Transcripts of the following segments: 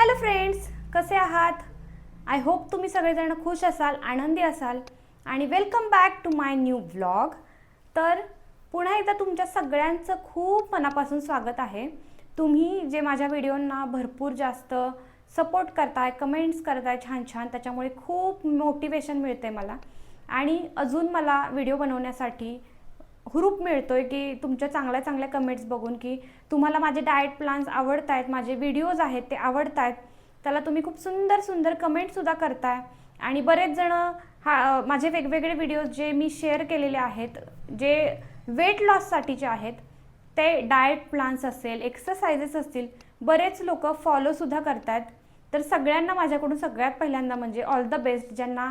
Hello friends कसे आहात? I hope तुम्ही सगळेजण खुश असाल आनंदी असाल. आणि welcome back to my new vlog तर पुन्हा एकदा तुमच्या सगळ्यांचं खूप मनापासून स्वागत आहे. तुम्ही जे माझ्या व्हिडिओंना भरपूर जास्त सपोर्ट करताय कमेंट्स करताय छान छान त्याच्यामुळे खूप मोटिवेशन मिळते मला. आणि अजून मला व्हिडिओ बनवण्यासाठी हुरूप मिळतोय की तुमच्या चांगल्या चांगल्या कमेंट्स बघून की तुम्हाला माझे डाएट प्लान्स आवडत आहेत माझे व्हिडिओज आहेत ते आवडत आहेत त्याला तुम्ही खूप सुंदर सुंदर कमेंटसुद्धा करताय. आणि बरेच जण हा माझे वेगवेगळे व्हिडिओज जे मी शेअर केलेले आहेत जे वेट लॉससाठीचे आहेत ते डाएट प्लान्स असेल एक्सरसाइजेस असतील बरेच लोक फॉलोसुद्धा करतायत. तर सगळ्यांना माझ्याकडून सगळ्यात पहिल्यांदा म्हणजे ऑल द बेस्ट ज्यांना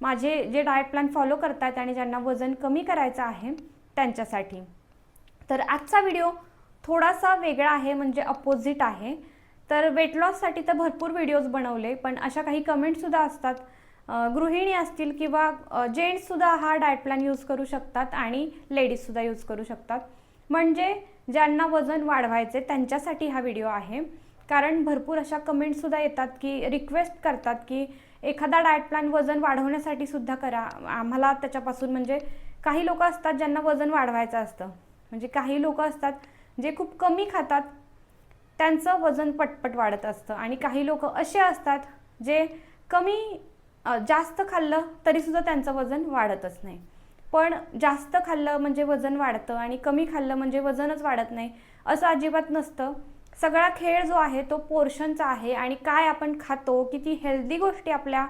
माझे जे डाएट प्लॅन फॉलो करतायत आणि ज्यांना वजन कमी करायचं आहे त्यांच्यासाठी. तर आजचा व्हिडिओ थोडासा वेगळा आहे म्हणजे अपोजिट आहे. तर वेट लॉससाठी तर भरपूर व्हिडिओज बनवले पण अशा काही कमेंटसुद्धा असतात. गृहिणी असतील किंवा जेंट्ससुद्धा हा डाएट प्लॅन यूज करू शकतात आणि लेडीजसुद्धा यूज करू शकतात. म्हणजे ज्यांना वजन वाढवायचे त्यांच्यासाठी हा व्हिडिओ आहे. कारण भरपूर अशा कमेंटसुद्धा येतात की रिक्वेस्ट करतात की एखादा डाएट प्लॅन वजन वाढवण्यासाठी सुद्धा करा. आम्हाला त्याच्यापासून म्हणजे काही लोक असतात ज्यांना वजन वाढवायचं असतं. म्हणजे काही लोक असतात जे खूप कमी खातात त्यांचं वजन पटपट वाढत असतं. आणि काही लोक असे असतात जे कमी जास्त खाल्लं तरीसुद्धा त्यांचं वजन वाढतच नाही. पण जास्त खाल्लं म्हणजे वजन वाढतं आणि कमी खाल्लं म्हणजे वजनच वाढत नाही असं अजिबात नसतं. सगळा खेळ जो आहे तो पोर्शनचा आहे आणि काय आपण खातो किती हेल्दी गोष्टी आपल्या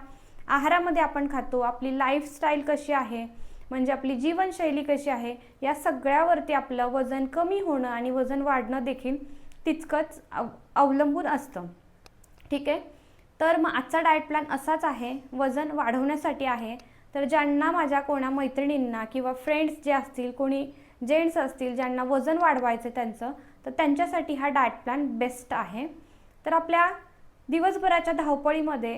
आहारामध्ये आपण खातो आपली लाईफस्टाईल कशी आहे म्हणजे आपली जीवनशैली कशी आहे या सगळ्यावरती आपलं वजन कमी होणं आणि वजन वाढणं देखील तितकंच अव अवलंबून असतं. ठीक आहे? तर मग आजचा डाएट प्लॅन असाच आहे वजन वाढवण्यासाठी आहे. तर ज्यांना माझ्या कोणा मैत्रिणींना किंवा फ्रेंड्स जे असतील कोणी जेंट्स असतील ज्यांना वजन वाढवायचं त्यांचं तर त्यांच्यासाठी हा डाएट प्लॅन बेस्ट आहे. तर आपल्या दिवसभराच्या धावपळीमध्ये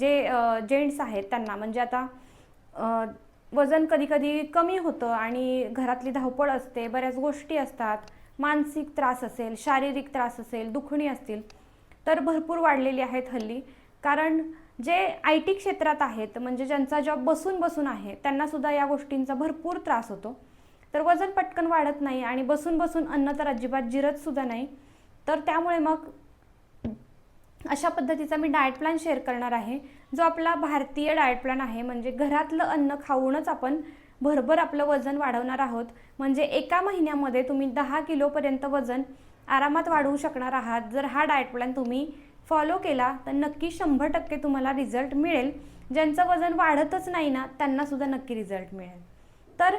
जे जेंट्स आहेत त्यांना म्हणजे आता वजन कधी कधी कमी होतं आणि घरातली धावपळ असते बऱ्याच गोष्टी असतात. मानसिक त्रास असेल शारीरिक त्रास असेल दुखणी असतील तर भरपूर वाढलेली आहेत हल्ली. कारण जे आय टी क्षेत्रात आहेत म्हणजे ज्यांचा जॉब बसून बसून आहे त्यांनासुद्धा या गोष्टींचा भरपूर त्रास होतो. तर वजन पटकन वाढत नाही आणि बसून बसून अन्न तर अजिबात जिरत सुद्धा नाही. तर त्यामुळे मग अशा पद्धतीचा मी डाएट प्लॅन शेअर करणार आहे. जो आपला भारतीय डाएट प्लॅन आहे म्हणजे घरातलं अन्न खाऊनच आपण भरभर आपलं वजन वाढवणार आहोत. म्हणजे एका महिन्यामध्ये तुम्ही दहा किलोपर्यंत वजन आरामात वाढवू शकणार आहात. जर हा डाएट प्लॅन तुम्ही फॉलो केला तर नक्की शंभर टक्के तुम्हाला रिझल्ट मिळेल. ज्यांचं वजन वाढतच नाही ना त्यांनासुद्धा नक्की रिझल्ट मिळेल. तर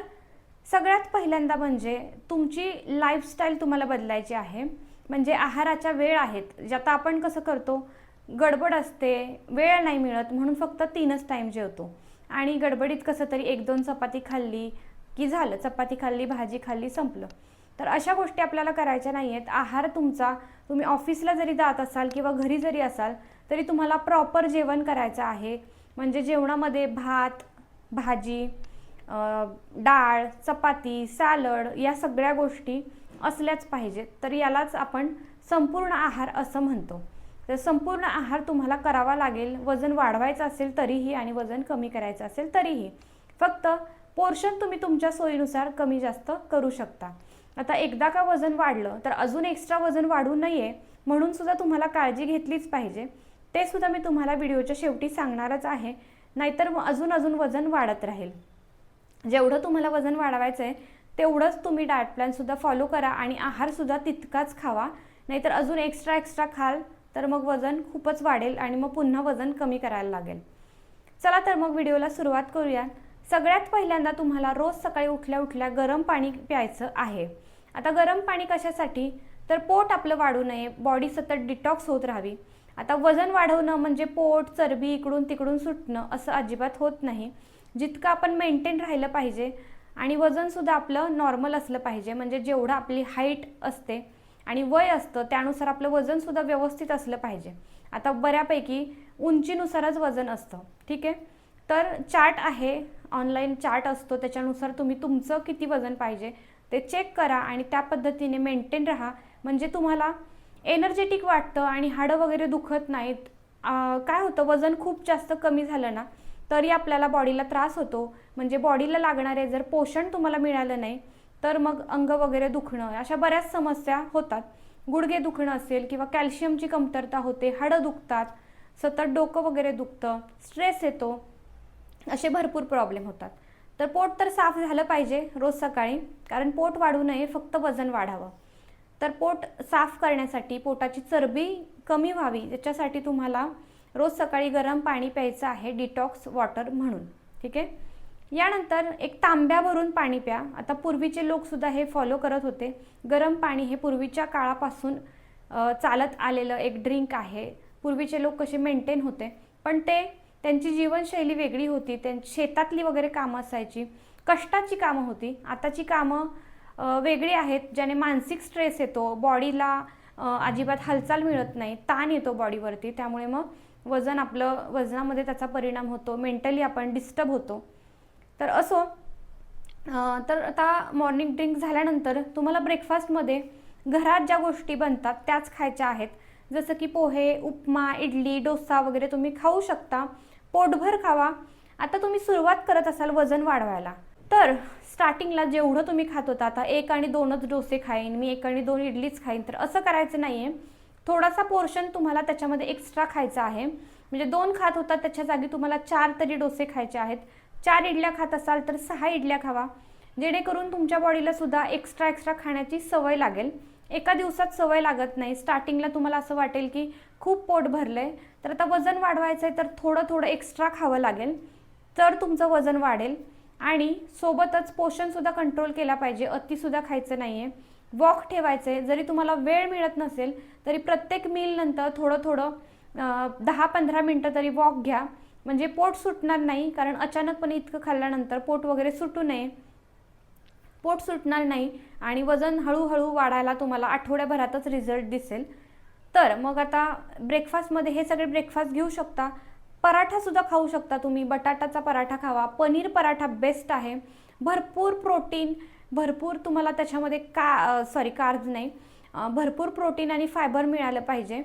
सगळ्यात पहिल्यांदा म्हणजे तुमची लाईफस्टाईल तुम्हाला बदलायची आहे. म्हणजे आहाराच्या वेळ आहेत ज्यात आपण कसं करतो गडबड असते वेळ नाही मिळत म्हणून फक्त तीनच टाईम जेवतो. आणि गडबडीत कसं तरी एक दोन चपाती खाल्ली की झालं चपाती खाल्ली भाजी खाल्ली संपलं. तर अशा गोष्टी आपल्याला करायच्या नाही आहेत आहार तुमचा तुम्ही ऑफिसला जरी जात असाल किंवा घरी जरी असाल तरी तुम्हाला प्रॉपर जेवण करायचं आहे. म्हणजे जेवणामध्ये भात भाजी डाळ चपाती सॅलड या सगळ्या गोष्टी असल्याच पाहिजेत तर यालाच आपण संपूर्ण आहार असं म्हणतो. तर संपूर्ण आहार तुम्हाला करावा लागेल. वजन वाढवायचं असेल तरीही आणि वजन कमी करायचं असेल तरीही. फक्त पोर्शन तुम्ही तुमच्या सोयीनुसार कमी जास्त करू शकता. आता एकदा का वजन वाढलं तर अजून एक्स्ट्रा वजन वाढू नये म्हणून सुद्धा तुम्हाला काळजी घेतलीच पाहिजे. ते सुद्धा मी तुम्हाला व्हिडिओच्या शेवटी सांगणारच आहे. नाहीतर मग अजून अजून वजन वाढत राहील. जेवढं तुम्हाला वजन वाढवायचं आहे तेवढंच तुम्ही डाएट प्लॅनसुद्धा फॉलो करा आणि आहारसुद्धा तितकाच खावा. नाहीतर अजून एक्स्ट्रा एक्स्ट्रा खाल तर मग वजन खूपच वाढेल आणि मग पुन्हा वजन कमी करायला लागेल. चला तर मग व्हिडिओला सुरुवात करूया. सगळ्यात पहिल्यांदा तुम्हाला रोज सकाळी उठल्या उठल्या गरम पाणी प्यायचं आहे. आता गरम पाणी कशासाठी? तर पोट आपलं वाढू नये बॉडी सतत डिटॉक्स होत राहावी. आता वजन वाढवणं म्हणजे पोट चरबी इकडून तिकडून सुटणं असं अजिबात होत नाही. जितकं आपण मेंटेन राहिलं पाहिजे आणि वजनसुद्धा आपलं नॉर्मल असलं पाहिजे. म्हणजे जेवढं आपली हाईट असते आणि वय असतं त्यानुसार आपलं वजनसुद्धा व्यवस्थित असलं पाहिजे. आता बऱ्यापैकी उंचीनुसारच वजन असतं. ठीक आहे? तर चार्ट आहे ऑनलाईन चार्ट असतो. त्याच्यानुसार तुम्ही तुमचं किती वजन पाहिजे ते चेक करा आणि त्या पद्धतीने मेंटेन राहा. म्हणजे तुम्हाला एनर्जेटिक वाटतं आणि हाडं वगैरे दुखत नाहीत. काय होतं? वजन खूप जास्त कमी झालं ना तरी आपल्याला बॉडीला त्रास होतो. म्हणजे बॉडीला लागणारे जर पोषण तुम्हाला मिळालं नाही तर मग अंग वगैरे दुखणं अशा बऱ्याच समस्या होतात. गुडघे दुखणं असेल किंवा कॅल्शियमची कमतरता होते हाडं दुखतात सतत डोकं वगैरे दुखतं स्ट्रेस येतो असे भरपूर प्रॉब्लेम होतात. तर पोट तर साफ झालं पाहिजे रोज सकाळी कारण पोट वाढू नये फक्त वजन वाढावं. तर पोट साफ करण्यासाठी पोटाची चरबी कमी व्हावी याच्यासाठी तुम्हाला रोज सकाळी गरम पाणी प्यायचं आहे डिटॉक्स वॉटर म्हणून. ठीक आहे? यानंतर एक तांब्या भरून पाणी प्या. आता पूर्वीचे लोकसुद्धा हे फॉलो करत होते. गरम पाणी हे पूर्वीच्या काळापासून चालत आलेलं एक ड्रिंक आहे. पूर्वीचे लोक कसे मेंटेन होते. पण ते त्यांची जीवनशैली वेगळी होती. त्यां शेतातली वगैरे कामं असायची. कष्टाची कामं होती. आताची कामं वेगळी आहेत. ज्याने मानसिक स्ट्रेस येतो. बॉडीला अजिबात हालचाल मिळत नाही. ताण येतो बॉडीवरती त्यामुळे मग वजन आपलं वजनामध्ये त्याचा परिणाम होतो मेंटली आपण डिस्टर्ब होतो. तर असो तर आता मॉर्निंग ड्रिंक झाल्यानंतर तुम्हाला ब्रेकफास्टमध्ये घरात ज्या गोष्टी बनतात त्याच खायच्या आहेत. जसं की पोहे उपमा इडली डोसा वगैरे तुम्ही खाऊ शकता. पोटभर खावा. आता तुम्ही सुरुवात करत असाल वजन वाढवायला. तर स्टार्टिंगला जेवढं तुम्ही खात होता आता एक आणि दोनच डोसे खाईन मी एक आणि दोन इडलीच खाईन तर असं करायचं नाही आहे थोडासा पोर्शन तुम्हाला त्याच्यामध्ये एक्स्ट्रा खायचा आहे. म्हणजे दोन खात होता त्याच्या जागी तुम्हाला चार तरी डोसे खायचे आहेत. चार इडल्या खात असाल तर सहा इडल्या खावा. जेणेकरून तुमच्या बॉडीला सुद्धा एक्स्ट्रा एक्स्ट्रा खाण्याची सवय लागेल. एका दिवसात सवय लागत नाही. स्टार्टिंगला तुम्हाला असं वाटेल की खूप पोट भरलं आहे तर आता वजन वाढवायचं आहे तर थोडं थोडं एक्स्ट्रा खावं लागेल. तर तुमचं वजन वाढेल. आणि सोबतच पोषणसुद्धा कंट्रोल केला पाहिजे. अतिसुद्धा खायचं नाही आहे वॉक ठेवायचं आहे जरी तुम्हाला वेळ मिळत नसेल तरी प्रत्येक मीलनंतर थोडं थोडं दहा पंधरा मिनटं तरी वॉक घ्या. म्हणजे पोट सुटणार नाही कारण अचानकपणे इतकं खाल्ल्यानंतर पोट वगैरे सुटू नये. पोट सुटणार नाही आणि वजन हळूहळू वाढायला तुम्हाला आठवड्याभरातच रिझल्ट दिसेल. तर मग आता ब्रेकफास्टमध्ये हे सगळे ब्रेकफास्ट घेऊ शकता. पराठासुद्धा खाऊ शकता तुम्ही. बटाटाचा पराठा खावा. पनीर पराठा बेस्ट आहे. भरपूर प्रोटीन भरपूर तुम्हाला त्याच्यामध्ये का सॉरी कार्ज नाही. भरपूर प्रोटीन आणि फायबर मिळालं पाहिजे.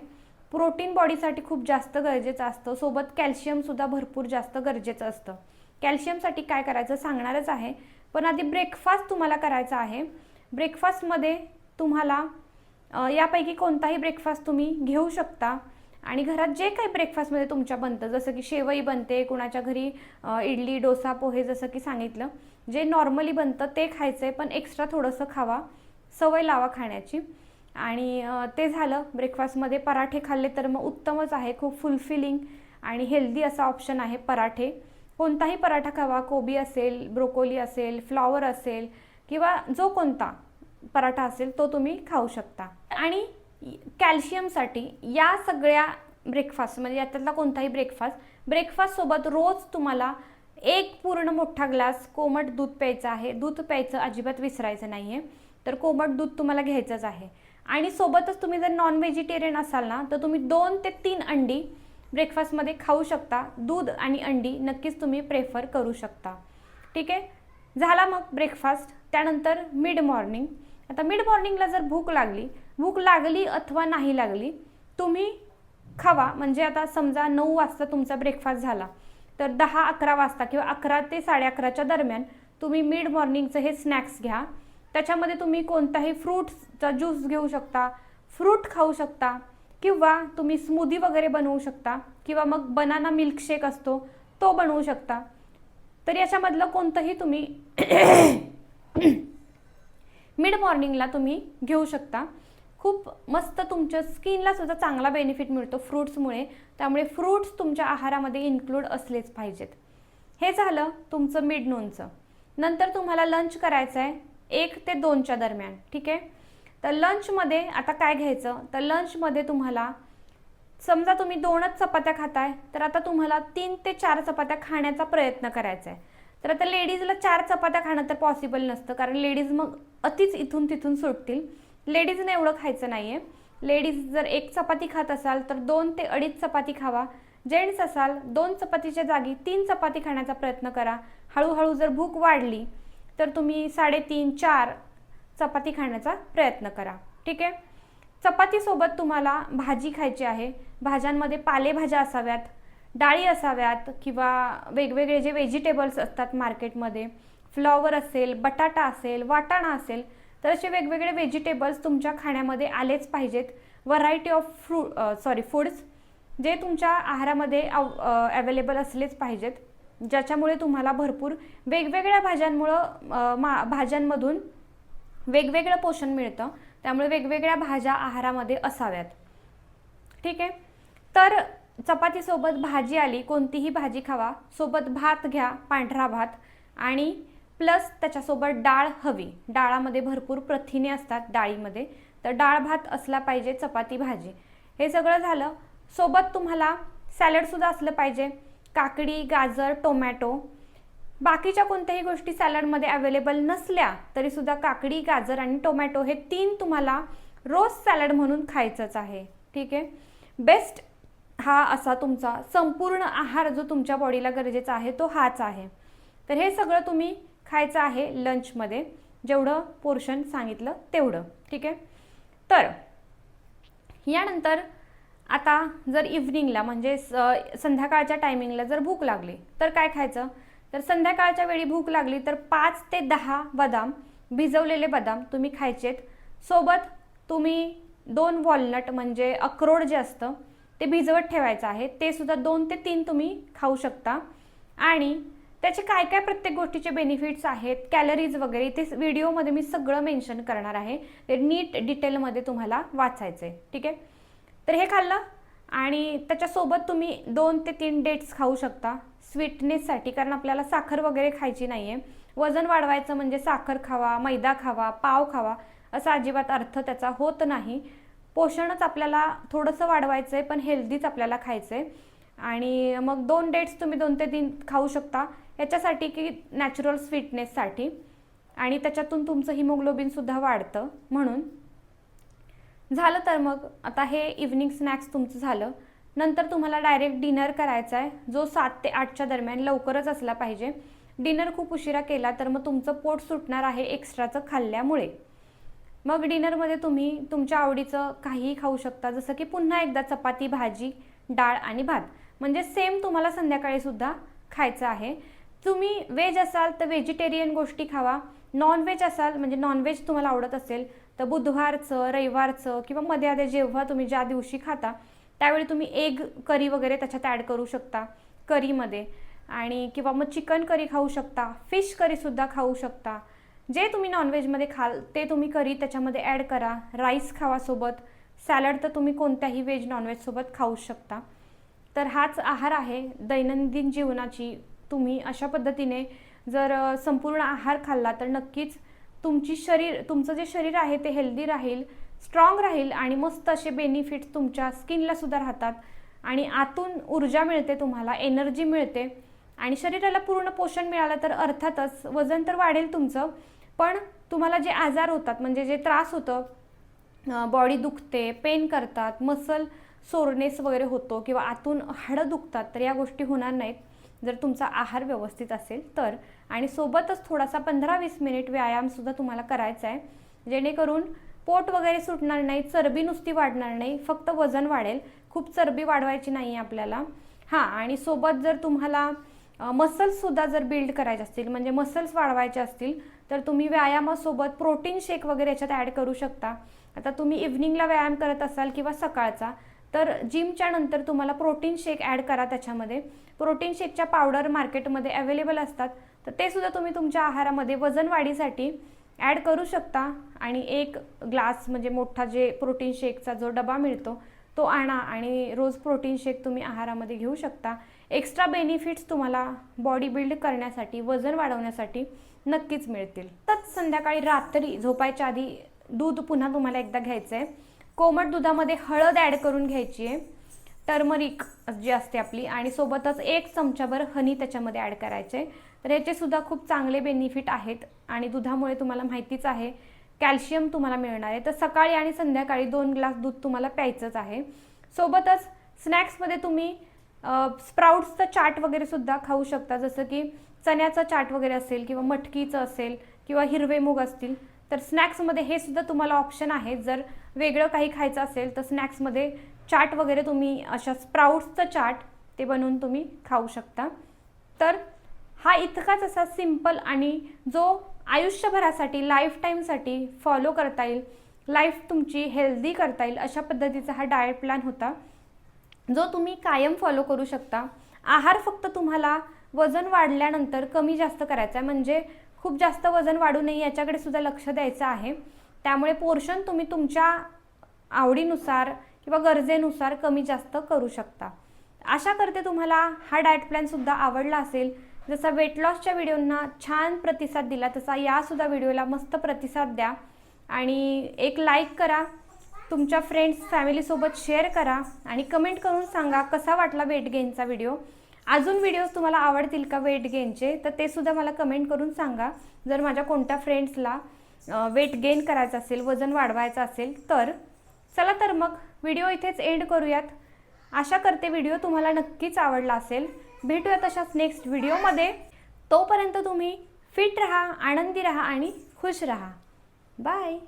प्रोटीन बॉडीसाठी खूप जास्त गरजेचं असतं. सोबत कॅल्शियमसुद्धा भरपूर जास्त गरजेचं असतं. कॅल्शियमसाठी काय करायचं सांगणारच आहे. पण आधी ब्रेकफास्ट तुम्हाला करायचा आहे. ब्रेकफास्टमध्ये तुम्हाला यापैकी कोणताही ब्रेकफास्ट तुम्ही घेऊ शकता. आणि घरात जे काही ब्रेकफास्टमध्ये तुमच्या बनतं जसं की शेवई बनते कुणाच्या घरी इडली डोसा पोहे जसं की सांगितलं. जे नॉर्मली बनतं ते खायचं आहे पण एक्स्ट्रा थोडंसं खावा. सवय लावा खाण्याची. आणि ते झालं. ब्रेकफास्टमध्ये पराठे खाल्ले तर मग उत्तमच आहे. खूप फुलफिलिंग आणि हेल्दी असा ऑप्शन आहे पराठे. कोणताही पराठा खावा. कोबी असेल ब्रोकोली असेल फ्लॉवर असेल किंवा जो कोणता पराठा असेल तो तुम्ही खाऊ शकता. आणि कॅल्शियमसाठी या सगळ्या ब्रेकफास्ट म्हणजे याच्यातला कोणताही ब्रेकफास्ट ब्रेकफास्टसोबत रोज तुम्हाला एक पूर्ण मोठा ग्लास कोमट दूध प्यायचं आहे. दूध प्यायचं अजिबात विसरायचं नाही आहे तर कोमट दूध तुम्हाला घ्यायचंच आहे. आणि सोबतच तुम्ही जर नॉन व्हेजिटेरियन असाल ना तर तुम्ही दोन ते तीन अंडी ब्रेकफास्टमध्ये खाऊ शकता. दूध आणि अंडी नक्कीच तुम्ही प्रेफर करू शकता. ठीक आहे? झाला मग ब्रेकफास्ट त्यानंतर मिड मॉर्निंग आता मिड मॉर्निंगला जर भूक लागली भूक लागली अथवा नाही लागली तुम्ही खावा. म्हणजे आता समजा नऊ वाजता तुमचा ब्रेकफास्ट झाला. तर दहा अकरा वाजता किंवा अकरा ते साडे अकराच्या दरम्यान तुम्ही मिड मॉर्निंगचं हे स्नॅक्स घ्या. त्याच्यामध्ये तुम्ही कोणताही फ्रूट्सचा ज्यूस घेऊ शकता फ्रूट खाऊ शकता किंवा तुम्ही स्मूदी वगैरे बनवू शकता किंवा मग बनाना मिल्कशेक असतो तो बनवू शकता. तर याच्यामधलं कोणतंही तुम्ही मिड मॉर्निंगला तुम्ही घेऊ शकता. खूप मस्त तुमच्या स्किनला सुद्धा चांगला बेनिफिट मिळतो फ्रूट्समुळे त्यामुळे फ्रूट्स तुमच्या आहारामध्ये इन्क्लूड असलेच पाहिजेत. हे झालं तुमचं मिड नूनचं नंतर तुम्हाला लंच करायचं आहे एक ते दोनच्या दरम्यान ठीक आहे? तर लंचमध्ये आता काय घ्यायचं? तर लंचमध्ये तुम्हाला समजा तुम्ही दोनच चपात्या खाताय तर आता तुम्हाला तीन ते चार चपात्या खाण्याचा प्रयत्न करायचा आहे तर आता लेडीजला चार चपात्या खाणं तर पॉसिबल नसतं कारण लेडीज मग अतिच इथून तिथून सुटतील. लेडीजने एवढं खायचं नाही आहे लेडीज जर एक चपाती खात असाल तर दोन ते अडीच चपाती खावा. जेंट्स असाल दोन चपातीच्या जागी तीन चपाती खाण्याचा प्रयत्न करा. हळूहळू जर भूक वाढली तर तुम्ही साडेतीन चार चपाती खाण्याचा प्रयत्न करा. ठीक आहे? चपातीसोबत तुम्हाला भाजी खायची आहे. भाज्यांमध्ये पालेभाज्या असाव्यात डाळी असाव्यात किंवा वेगवेगळे जे व्हेजिटेबल्स असतात मार्केटमध्ये फ्लॉवर असेल बटाटा असेल वाटाणा असेल तर असे वेगवेगळे व्हेजिटेबल्स तुमच्या खाण्यामध्ये आलेच पाहिजेत. व्हरायटी ऑफ फ्रू सॉरी फूड्स जे तुमच्या आहारामध्ये अवेलेबल असलेच पाहिजेत. ज्याच्यामुळे तुम्हाला भरपूर वेगवेगळ्या भाज्यांमुळं मा भाज्यांमधून वेगवेगळं पोषण मिळतं. त्यामुळे वेगवेगळ्या भाज्या आहारामध्ये असाव्यात. ठीक आहे? तर चपातीसोबत भाजी आली कोणतीही भाजी खावा. सोबत भात घ्या पांढरा भात. आणि प्लस त्याच्यासोबत डाळ हवी. डाळामध्ये भरपूर प्रथिने असतात डाळीमध्ये. तर डाळ भात असला पाहिजे चपाती भाजी. हे सगळं झालं. सोबत तुम्हाला सॅलडसुद्धा असलं पाहिजे. काकडी गाजर टोमॅटो. बाकीच्या कोणत्याही गोष्टी सॅलडमध्ये अवेलेबल नसल्या तरीसुद्धा काकडी गाजर आणि टोमॅटो हे तीन तुम्हाला रोज सॅलड म्हणून खायचंच आहे. ठीक आहे? बेस्ट हा असा तुमचा संपूर्ण आहार जो तुमच्या बॉडीला गरजेचा आहे तो हाच आहे. तर हे सगळं तुम्ही खायचं आहे लंचमध्ये जेवढं पोर्शन सांगितलं तेवढं. ठीक आहे? तर यानंतर आता जर इव्हनिंगला म्हणजे स- संध्याकाळच्या टायमिंगला जर भूक लागली तर काय खायचं? तर संध्याकाळच्या वेळी भूक लागली तर पाच ते दहा बदाम भिजवलेले बदाम तुम्ही खायचेत सोबत तुम्ही दोन वॉलनट म्हणजे अक्रोड जे असतं ते भिजवत ठेवायचं आहे. ते सुद्धा दोन ते तीन तुम्ही खाऊ शकता. आणि त्याचे काय काय प्रत्येक गोष्टीचे बेनिफिट्स आहेत कॅलरीज वगैरे ते व्हिडिओमध्ये मी सगळं मेन्शन करणार आहे. ते नीट डिटेलमध्ये तुम्हाला वाचायचं आहे ठीक आहे? तर हे खाल्लं आणि त्याच्यासोबत तुम्ही दोन ते तीन डेट्स खाऊ शकता. स्वीटनेससाठी कारण आपल्याला साखर वगैरे खायची नाही आहे वजन वाढवायचं म्हणजे साखर खावा मैदा खावा पाव खावा असा अजिबात अर्थ त्याचा होत नाही. पोषणच आपल्याला थोडंसं वाढवायचं आहे पण हेल्दीच आपल्याला खायचं आहे आणि मग दोन डेट्स तुम्ही दोन ते तीन खाऊ शकता. याच्यासाठी की नॅचरल स्वीटनेससाठी आणि त्याच्यातून तुमचं हिमोग्लोबिनसुद्धा वाढतं. म्हणून झालं तर मग आता हे इव्हनिंग स्नॅक्स तुमचं झालं. नंतर तुम्हाला डायरेक्ट डिनर करायचा आहे जो सात ते आठच्या दरम्यान लवकरच असला पाहिजे. डिनर खूप उशिरा केला तर मग तुमचं पोट सुटणार आहे एक्स्ट्राचं खाल्ल्यामुळे. मग डिनरमध्ये तुम्ही तुमच्या आवडीचं काहीही खाऊ शकता. जसं की पुन्हा एकदा चपाती भाजी डाळ आणि भात. म्हणजे सेम तुम्हाला संध्याकाळी सुद्धा खायचं आहे. तुम्ही व्हेज असाल तर व्हेजिटेरियन गोष्टी खावा. नॉनव्हेज असाल म्हणजे नॉनव्हेज तुम्हाला आवडत असेल तर बुधवारचं रविवारचं किंवा मध्ये आधी जेव्हा तुम्ही ज्या दिवशी खाता त्यावेळी तुम्ही एग करी वगैरे त्याच्यात ॲड करू शकता करीमध्ये आणि किंवा मग चिकन करी खाऊ शकता फिश करीसुद्धा खाऊ शकता. जे तुम्ही नॉनव्हेजमध्ये खाल ते तुम्ही करी त्याच्यामध्ये ॲड करा. राईस खावा सोबत. सॅलड तर तुम्ही कोणत्याही व्हेज नॉनव्हेजसोबत खाऊ शकता. तर हाच आहार आहे दैनंदिन जीवनाची तुम्ही अशा पद्धतीने जर संपूर्ण आहार खाल्ला तर नक्कीच तुमची शरीर तुमचं जे शरीर आहे ते हेल्दी राहील स्ट्रॉंग राहील आणि मस्त असे बेनिफिट्स तुमच्या स्किनला सुद्धा राहतात आणि आतून ऊर्जा मिळते तुम्हाला एनर्जी मिळते आणि शरीराला पूर्ण पोषण मिळालं तर अर्थातच वजन तर वाढेल तुमचं पण तुम्हाला जे आजार होतात म्हणजे जे त्रास होतं बॉडी दुखते पेन करतात मसल सोरनेस वगैरे होतो किंवा आतून हाडं दुखतात तर या गोष्टी होणार नाहीत. जर तुमचा आहार व्यवस्थित असेल तर. आणि सोबतच थोडासा पंधरा वीस मिनिट व्यायामसुद्धा तुम्हाला करायचा आहे. जेणेकरून पोट वगैरे सुटणार नाही चरबी नुसती वाढणार नाही फक्त वजन वाढेल. खूप चरबी वाढवायची नाही आहे आपल्याला. हां आणि सोबत जर तुम्हाला मसल्ससुद्धा जर बिल्ड करायचे असतील म्हणजे मसल्स वाढवायचे असतील तर तुम्ही व्यायामासोबत प्रोटीन शेक वगैरे याच्यात ॲड करू शकता. आता तुम्ही इव्हनिंगला व्यायाम करत असाल किंवा सकाळचा तर जिमच्या नंतर तुम्हाला प्रोटीन शेक ॲड करा त्याच्यामध्ये. प्रोटीन शेकच्या पावडर मार्केटमध्ये अवेलेबल असतात. तर ते सुद्धा तुम्ही तुमच्या आहारामध्ये वजन वाढीसाठी ॲड करू शकता. आणि एक ग्लास म्हणजे मोठा जे प्रोटीन शेकचा जो डबा मिळतो तो आणा आणि रोज प्रोटीन शेक तुम्ही आहारामध्ये घेऊ शकता. एक्स्ट्रा बेनिफिट्स तुम्हाला बॉडी बिल्ड करण्यासाठी वजन वाढवण्यासाठी नक्कीच मिळतील. तर संध्याकाळी रात्री झोपायच्या आधी दूध पुन्हा तुम्हाला एकदा घ्यायचं आहे कोमट दुधामध्ये हळद ॲड करून घ्यायची आहे टर्मरिक जी असते आपली आणि सोबतच एक चमचाभर हनी त्याच्यामध्ये ॲड करायचे. तर याचेसुद्धा खूप चांगले बेनिफिट आहेत आणि दुधामुळे तुम्हाला माहितीच आहे कॅल्शियम तुम्हाला मिळणार आहे. तर सकाळी आणि संध्याकाळी दोन ग्लास दूध तुम्हाला प्यायचंच आहे. सोबतच स्नॅक्समध्ये तुम्ही स्प्राउट्सचं चाट वगैरे सुद्धा खाऊ शकता. जसं की चण्याचं चाट वगैरे असेल किंवा मटकीचं असेल किंवा हिरवे मूग असतील तर स्नॅक्समध्ये हे सुद्धा तुम्हाला ऑप्शन आहे. जर वेगळं काही खायचं असेल तर स्नॅक्समध्ये चाट वगैरे तुम्ही अशा स्प्राऊट्सचं चाट ते बनवून तुम्ही खाऊ शकता. तर हा इतकाच असा सिंपल आणि जो आयुष्यभरासाठी लाईफटाईमसाठी फॉलो करता येईल लाईफ तुमची हेल्दी करता येईल अशा पद्धतीचा हा डाएट प्लॅन होता. जो तुम्ही कायम फॉलो करू शकता. आहार फक्त तुम्हाला वजन वाढल्यानंतर कमी जास्त करायचा आहे. म्हणजे खूप जास्त वजन वाढू नये याच्याकडे सुद्धा लक्ष द्यायचं आहे. त्यामुळे पोर्शन तुम्ही तुमच्या आवडीनुसार किंवा गरजेनुसार कमी जास्त करू शकता. आशा करते तुम्हाला हा डाएट प्लॅनसुद्धा आवडला असेल. जसा वेट लॉसच्या व्हिडिओंना छान प्रतिसाद दिला तसा यासुद्धा व्हिडिओला मस्त प्रतिसाद द्या. आणि एक लाईक करा तुमच्या फ्रेंड्स फॅमिलीसोबत शेअर करा आणि कमेंट करून सांगा कसा वाटला वेट गेनचा व्हिडिओ. अजून व्हिडिओज तुम्हाला आवडतील का वेट गेनचे तर ते सुद्धा मला कमेंट करून सांगा. जर माझ्या कोणत्या फ्रेंड्सला वेट गेन करायचं असेल वजन वाढवायचं असेल तर चला तर मग व्हिडिओ इथेच एंड करूयात. आशा करते व्हिडिओ तुम्हाला नक्कीच आवडला असेल. भेटूया तशाच नेक्स्ट व्हिडिओमध्ये तोपर्यंत तुम्ही फिट रहा आनंदी रहा आणि खुश रहा. बाय